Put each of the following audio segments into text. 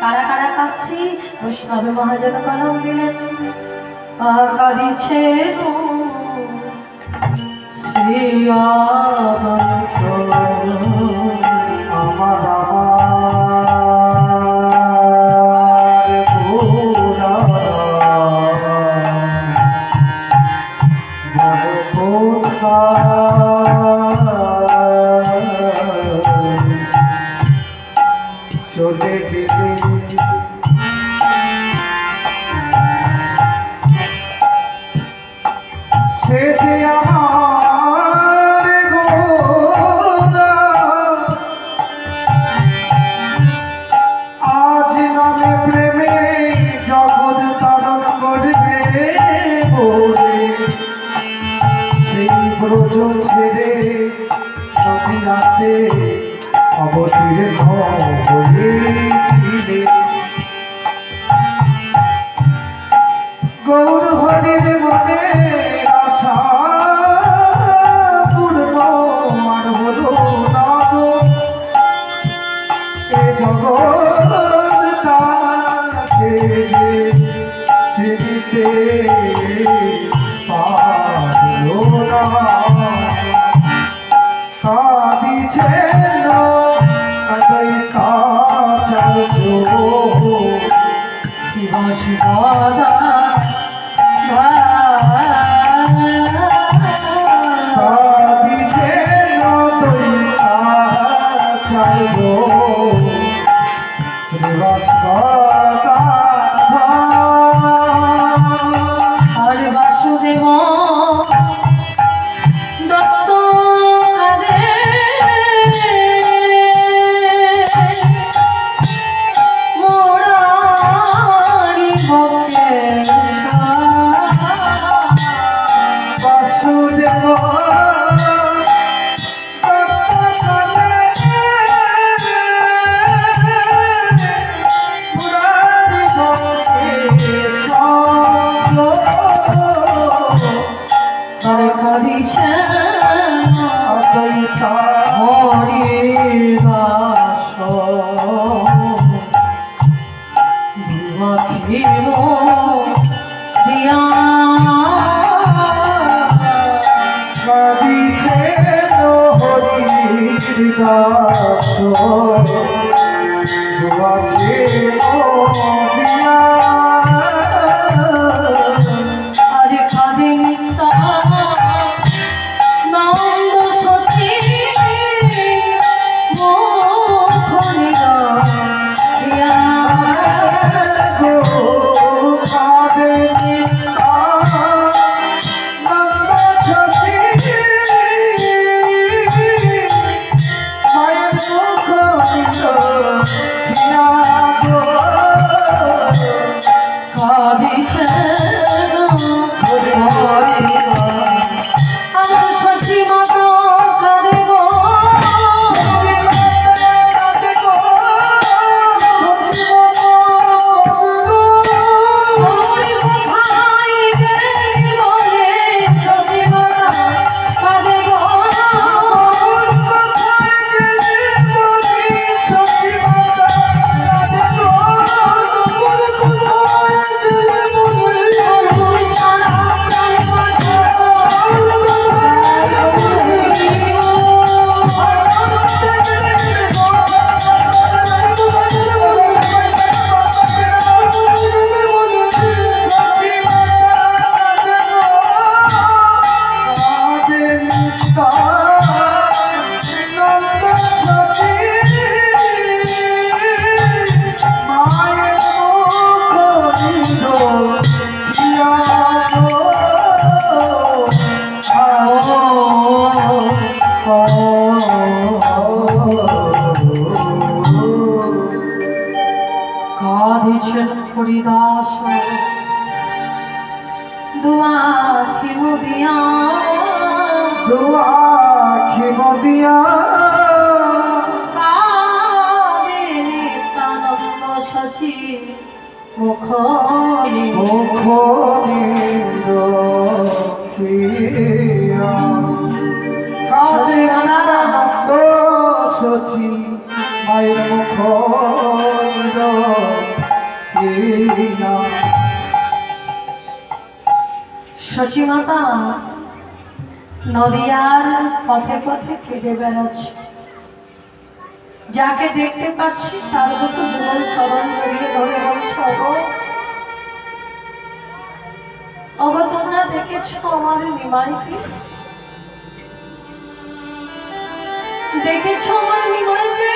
কারা কারা পাচ্ছি? বৈষ্ণব মহাজন কলম দিলেন। কাঁদিছে শ্রী আমার আমার amor সরকারি হরি দাস দুয়াখি দিয়া কবিছে হরি দাস মুখ মুখ সচি মায়ের মুখ সচিমাতা নদীয়ার পথে পথে কেঁদে বেড়াচ্ছে। যাকে দেখতে পাচ্ছি, তার মতো জীবন চরণ জড়িয়ে ধরে বলছে অগো, তোমরা দেখেছ আমার নিমাইকে দেখেছ আমার নিমাইকে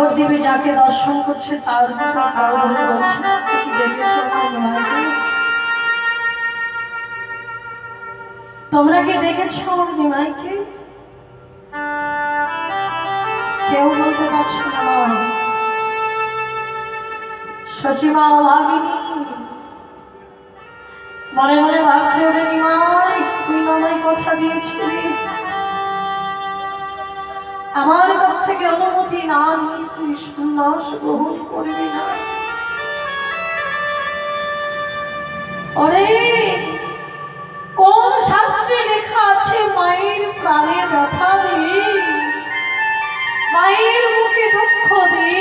এই নবদ্বীপে যাকে দর্শন করছে, তার তোমরা কি দেখেছ নিমাইকে? কেউ বলতে পারছে না সচিমা ভাগিনী, মনে মনে ভাবছে ওরে নিমাই তুই আমায় কথা দিয়েছিলি। আমার কাছ থেকে অনুমতি না নিয়ে তুই সন্ন্যাস গ্রহণ করবি না। কোন শাস্ত্রে লেখা আছে মায়ের প্রাণে ব্যথা দি মায়ের মুখে দুঃখ দি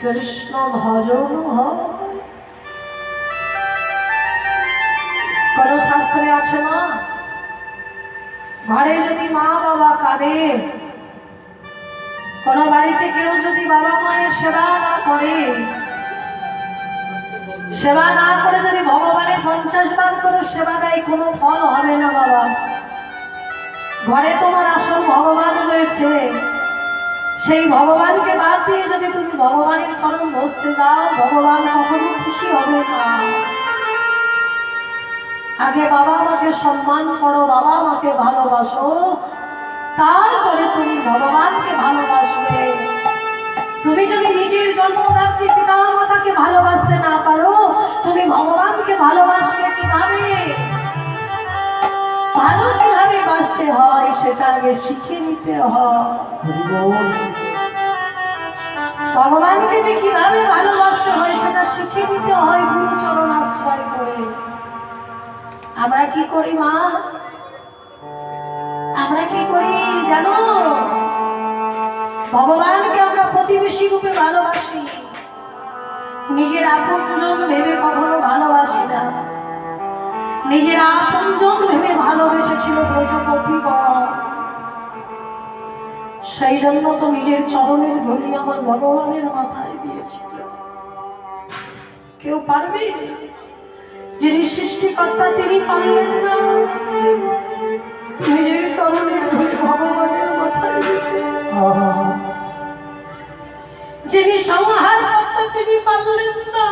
কৃষ্ণ ভজন কোন শাস্ত্রে আছে না ঘরে যদি মা বাবা কাঁদে, কোন বাড়িতে কেউ যদি বাবা মায়ের সেবা না করে, সেবা না করে যদি ভগবানের পঞ্চাশ বার করে সেবা দেয়, কোনো ফল হবে না বাবা। ঘরে তোমার আসল ভগবান রয়েছে। সেই ভগবানকে বাদ দিয়ে যদি তুমি ভগবানের স্মরণ বসতে যাও, ভগবান কখনো খুশি হবে না। আগে বাবা মাকে সম্মান করো, বাবা মাকে ভালোবাসো। তারপরে তুমি ভগবানকে ভালোবাসবে। তুমি যদি নিজের জন্মদাত্রী পিতা মাতাকে ভালোবাসতে না পারো, তুমি ভগবানকে ভালোবাসবে কীভাবে? ভালো কীভাবে বাঁচতে হয় সেটা আগে শিখে নিতে হয়। ভগবানকে যে কীভাবে ভালোবাসতে হয় সেটা শিখে নিতে হয়, গুরুচরণ আশ্রয় করে। আমরা কি করি, মা? আমরা কি করি, জানো? ভগবানকে আমরা প্রতিবেশী রূপে ভালোবাসি। নিজের আপনজন ভেবে কখনো ভালোবাসি না। নিজের আপনজন ভেবে ভালোবেসেছিল সেই জন্য তো নিজের চরণের ধরি আমার ভগবানের মাথায় দিয়েছিল। কেউ পারবে? যিনি সৃষ্টিকর্তা, তিনি পারলেন না। নিজের চরণের ধরি ভগবানের মাথায় যিনি সংহার কর্তা, তিনি পারলেন না।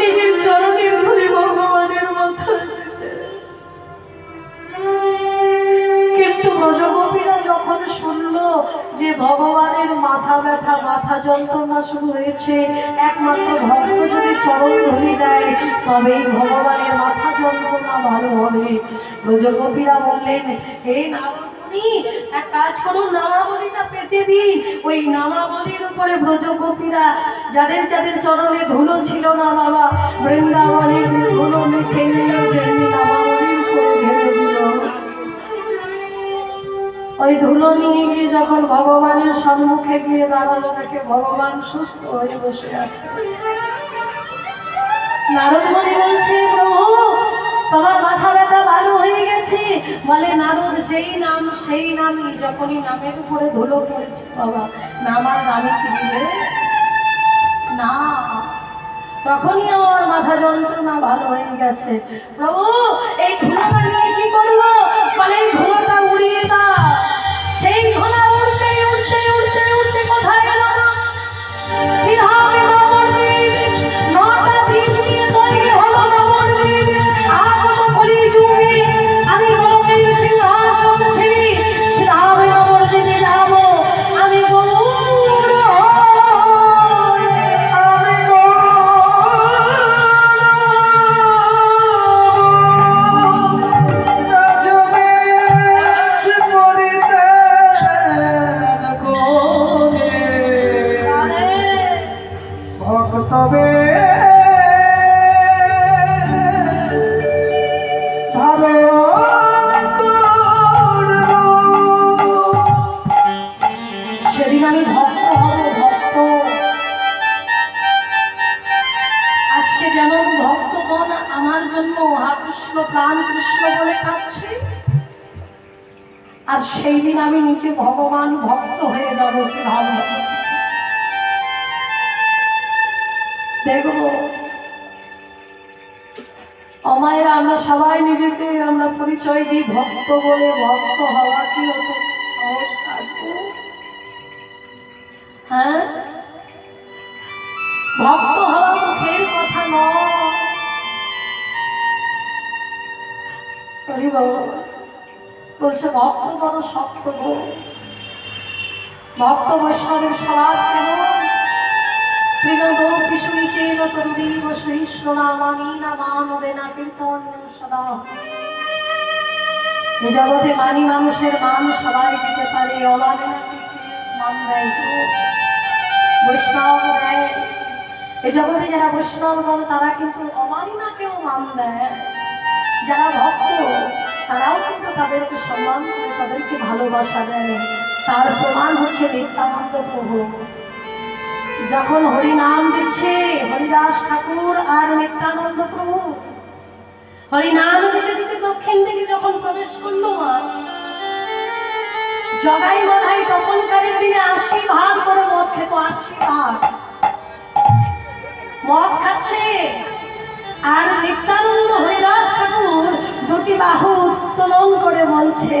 নিজের চরণের ধরি ভগবানের মাথায় কিন্তু ব্রজগোপীরা যখন শুনলো যে ভগবানের মাথা ব্যথা, মাথা যন্ত্রণা শুরু হয়েছে। একমাত্র ভক্ত যদি চরণ ধরি দেয়, তবেই ভগবানের মাথা যন্ত্রণা ভালো হবে। ব্রজগোপীরা বললেন, হে নারদমুনি এক কাজ করুন নামাবলীটা পেতে দিন ওই নামাবলীর উপরে ব্রজগোপীরা, যাদের যাদের চরণে ধুলো ছিল না বাবা, বৃন্দাবনের ধুলো মেখে নিল যেমনি ওই ধুলো নিয়ে গিয়ে যখন ভগবানের সম্মুখে গিয়ে দাঁড়াল, দেখে ভগবান সুস্থ হয়ে বসে আছে। নারদ মনে বলছে, প্রভু, তোমার মাথা ব্যথা ভালো হয়ে গেছে? বলে, নারদ, যেই নাম, সেই নামই যখনই নামের উপরে ধুলো পড়েছে, বাবা, নাম আর নামে দিবে? না, তখনই আমার মাথা যন্ত্রণা ভালো হয়ে গেছে। প্রভু, এই ধুলোটা নিয়ে কি করব? বলে, এই ধুলোটা উড়িয়ে দাও। দেখব অমায়েরা আমরা সবাই নিজেকে আমরা পরিচয় দিই, ভক্ত বলে ভক্ত হওয়া কি হ্যাঁ? ভক্ত হওয়া মুখের কথা নয়। বলছে, ভক্ত বড় শক্ত গো ভক্ত বৈষ্ণবের স্বভাব কেমন এ বৈষ্ণব দেয়। এ জগতে যারা বৈষ্ণবগণ তারা কিন্তু অমানিনাকেও মান দেয়। যারা ভক্ত, তারাও কিন্তু তাদেরকে সম্মান করে, তাদেরকে ভালোবাসা দেয়। তার প্রমাণ হচ্ছে নিত্যানন্দ প্রভু। যখন হরিনাম দিচ্ছে, হরিদাস ঠাকুর আর নিত্যানন্দ প্রভু। হরিনাম দিতে দিতে দক্ষিণ দিকে যখন প্রবেশ করল মা, জগাই মাথায় তখনকারের দিনে আশি ভাগ করে মদ খেত আশি ভাগ মদ খাচ্ছে আর নিত্যানন্দ হরিদাস ঠাকুর দুটি বাহু উত্তোলন করে বলছে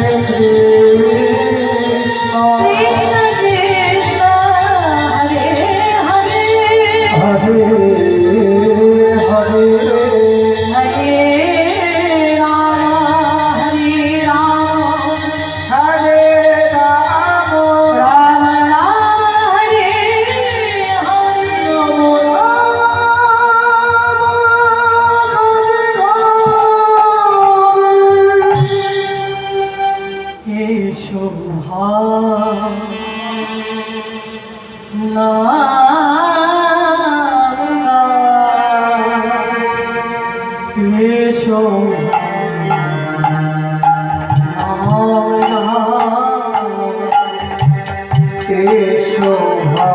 কেশভা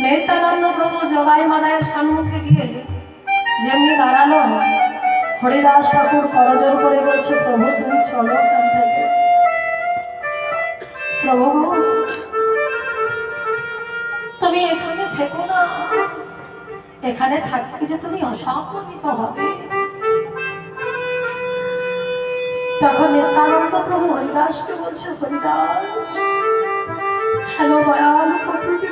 নিত্যানন্দ প্রভু জগাই মাদায়ের সম্মুখে গিয়ে যেমনি দাঁড়াল, হরিদাস ঠাকুর করজোর করে বলছে, প্রভু, তুমি চলো থেকে। প্রভু, তুমি এখানে থেকো না। এখানে থাকলে যে তুমি অসম্মানিত হবে। তখন নিত্যানন্দ প্রভু হরিদাসকে বলছে, হরিদাস, হ্যালো, দয়াল পৃথিবী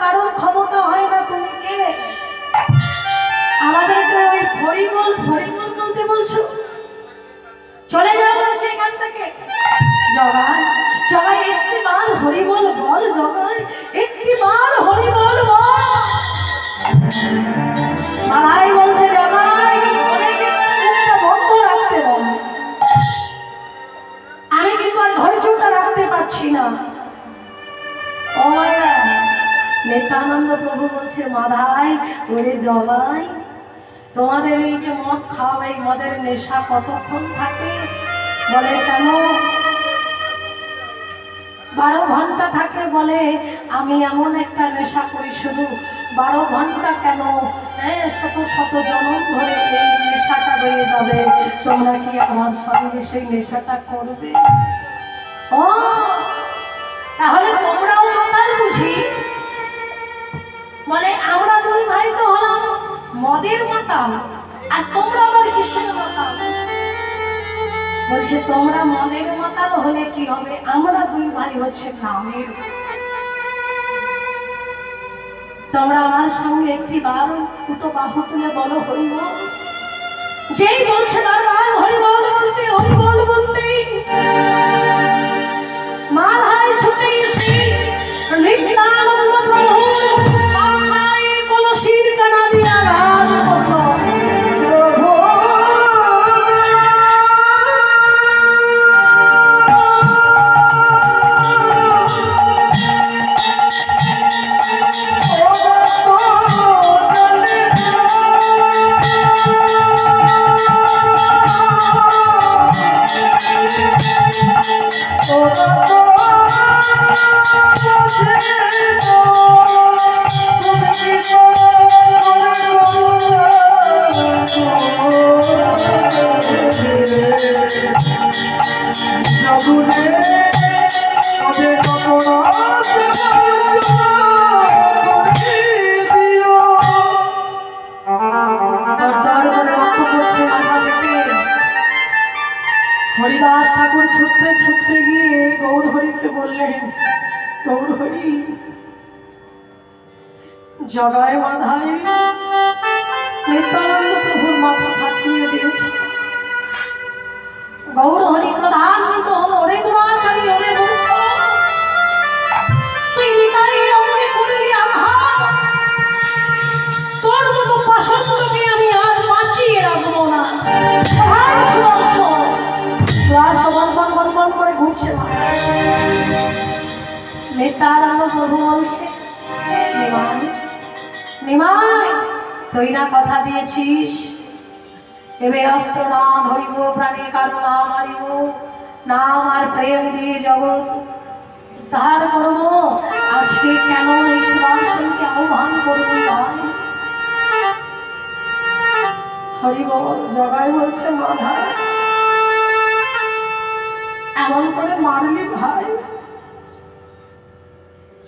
কারোর ক্ষমতা হয় না তুমি আমাদেরকে ওই হরিবল হরিবল বলতে বলছো? চলে যাও বলছে এখান থেকে। জগায় জগায় একটি বার হরিবল বল জগায় একটি বার হরিবল বল। মালাই বলছে মুখটা বন্ধ রাখতে বল? আমি কিন্তু আর ধৈর্যটা রাখতে পারছি না। নিত্যানন্দ প্রভু বলছে মাধাই ওরে জবাই, তোমাদের এই যে মদ খাওয়া, এই মদের নেশা কতক্ষণ থাকে? বলে, কেন? বারো ঘণ্টা থাকে, বলে, আমি এমন একটা নেশা করি শুধু, বারো ঘণ্টা কেন? হ্যাঁ শত শত জনম ধরে এই নেশাটা রয়ে যাবে। তোমরা কি আমার সঙ্গে সেই নেশাটা করবে? ও, তাহলে তোমরাও মাতাল বুঝি। বলে, আমরা দুই ভাই তো হলাম মদের মাতাল, আর তোমরা আবার কিসের মাতাল? বলছে তোমরা মদের মাতাল হলে কি হবে? আমরা দুই ভাই হচ্ছে নামের তোমরা আমার সঙ্গে একটি বার দুটো বাহু তুলে বলো, হরিবল। যেই বলছে বারবার, হরিবল বলতে হরিবল বলতে জগায় মাধায় নিত্যানন্দ প্রভুর মাথা ফাটিয়ে দিয়েছে। গৌর হরি প্রধান্বিত হল ওরে গুণাচারী ওরে মূর্খ তুই নিতাইয়ের অঙ্গে করলি আঘাত তোর মতো পাশাসনকে আমি আর বাঁচিয়ে রাখব না। ভাই সুদর্শন। সুয়ার সমান বন বন করে ঘুরছে প্রভু বলছে নিমাই তুই না কথা দিয়েছিস? এবে অস্ত্র না ধরিব প্রাণে কারও না মারিব নাম আর প্রেম দিয়ে জগৎ। তাহার কর্ম আজকে কেন এই সুমান সিংকে আহ্বান করবি ভাই হরিব, জগাই বলছে, মাধা, এমন করে মারলি ভাই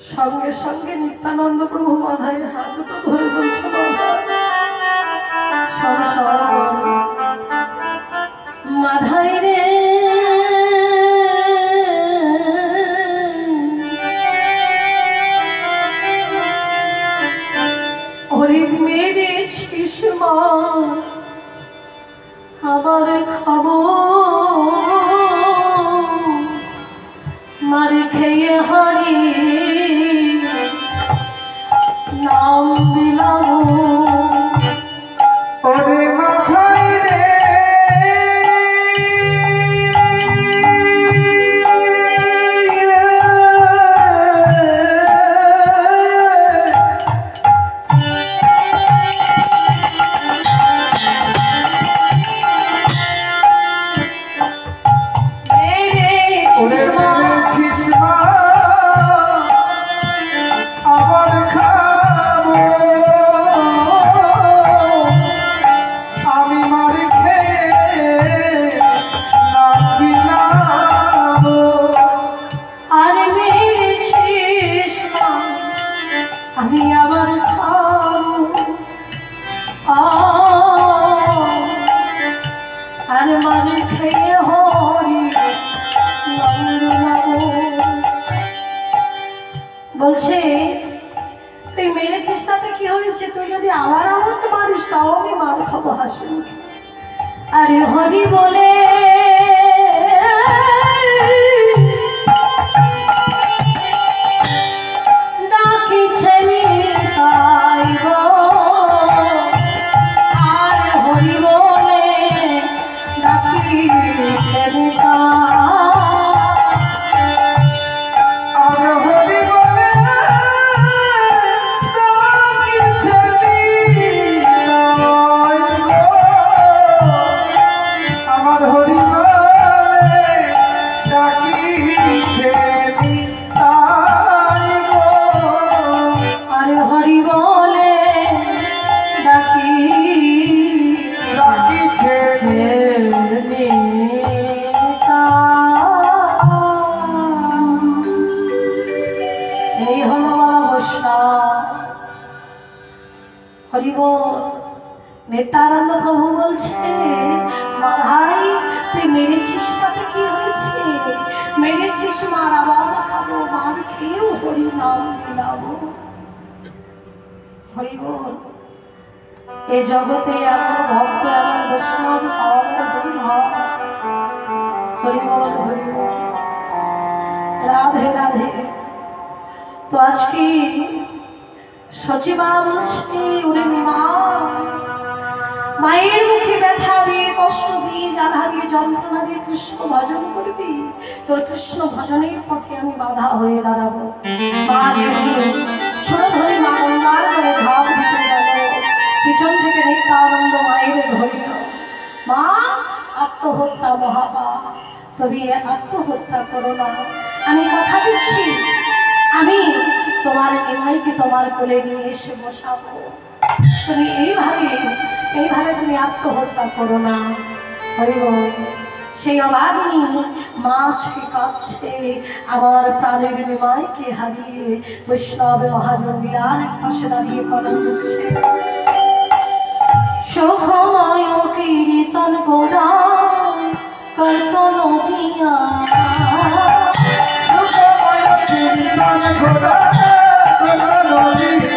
সঙ্গে সঙ্গে নিত্যানন্দ প্রভু মাধায় হাত দুটো ধরে বলছে মাধায় রে হরিবল নেতানন্দ প্রভু বলছে মাধাই তুই মেরেছিস তাতে কি হয়েছে? মেরেছিস মার আবার খাব, মার খেয়েও হরি নাম মিলাবো। হরিবল এ জগতে এমন ভক্ত এমন বৈষ্ণব হরিবল হরিবল রাধে রাধে। তো আজকে সচিবা বলছে মা মায়ের মুখে ব্যথা দিয়ে, কষ্ট দিয়ে জ্বালা দিয়ে, যন্ত্রণা দিয়ে কৃষ্ণ ভজন করবি। তোর কৃষ্ণ ভজনের পথে আমি বাধা হয়ে দাঁড়াবো। করে পিছন থেকে নিত্যানন্দ মায়ের ধরিল মা, আত্মহত্যা মহাপাপ। তবে আত্মহত্যা করো না। আমি কথা দিচ্ছি। আমি তোমার এলাইকে তোমার কোলে নিয়ে এসে বসাবো। তুমি এইভাবে এইভাবে তুমি আত্মহত্যা করো না। হরিব সেই অবাগিনী মা ছুটি কাঁদছে, আমার প্রাণের বিমায়কে হারিয়ে বৈষ্ণব মহাজন্ডী আর পাশে দাঁড়িয়ে পালন করছে সুখময় কীর্তন গোরা কর্তন দিয়া নদী